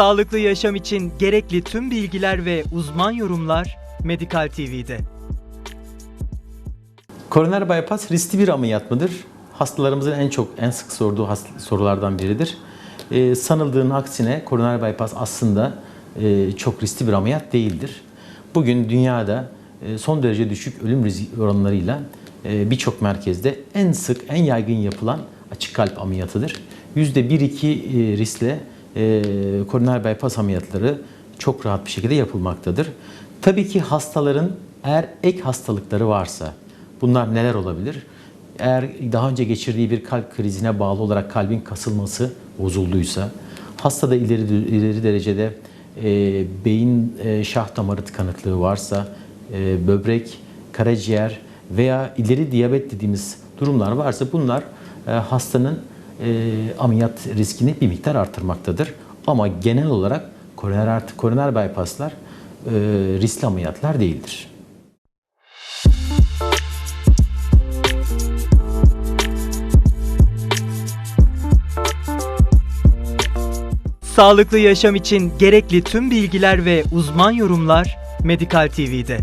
Sağlıklı yaşam için gerekli tüm bilgiler ve uzman yorumlar Medikal TV'de. Koroner bypass riskli bir ameliyat mıdır? Hastalarımızın en çok, en sık sorduğu sorulardan biridir. Ee, sanıldığın aksine koroner bypass aslında e, çok riskli bir ameliyat değildir. Bugün dünyada e, son derece düşük ölüm riski oranlarıyla e, birçok merkezde en sık, en yaygın yapılan açık kalp ameliyatıdır. %1-2 e, riskle e, koroner bypass ameliyatları çok rahat bir şekilde yapılmaktadır. Tabii ki hastaların eğer ek hastalıkları varsa, Bunlar neler olabilir? Eğer daha önce geçirdiği bir kalp krizine bağlı olarak kalbin kasılması bozulduysa, hastada ileri, ileri derecede e, beyin e, şah damarı tıkanıklığı varsa, e, böbrek, karaciğer veya ileri diyabet dediğimiz durumlar varsa bunlar e, hastanın e, ameliyat riskini bir miktar artırmaktadır. Ama genel olarak koroner, koroner bypasslar e, riskli ameliyatlar değildir. Sağlıklı yaşam için gerekli tüm bilgiler ve uzman yorumlar Medikal TV'de.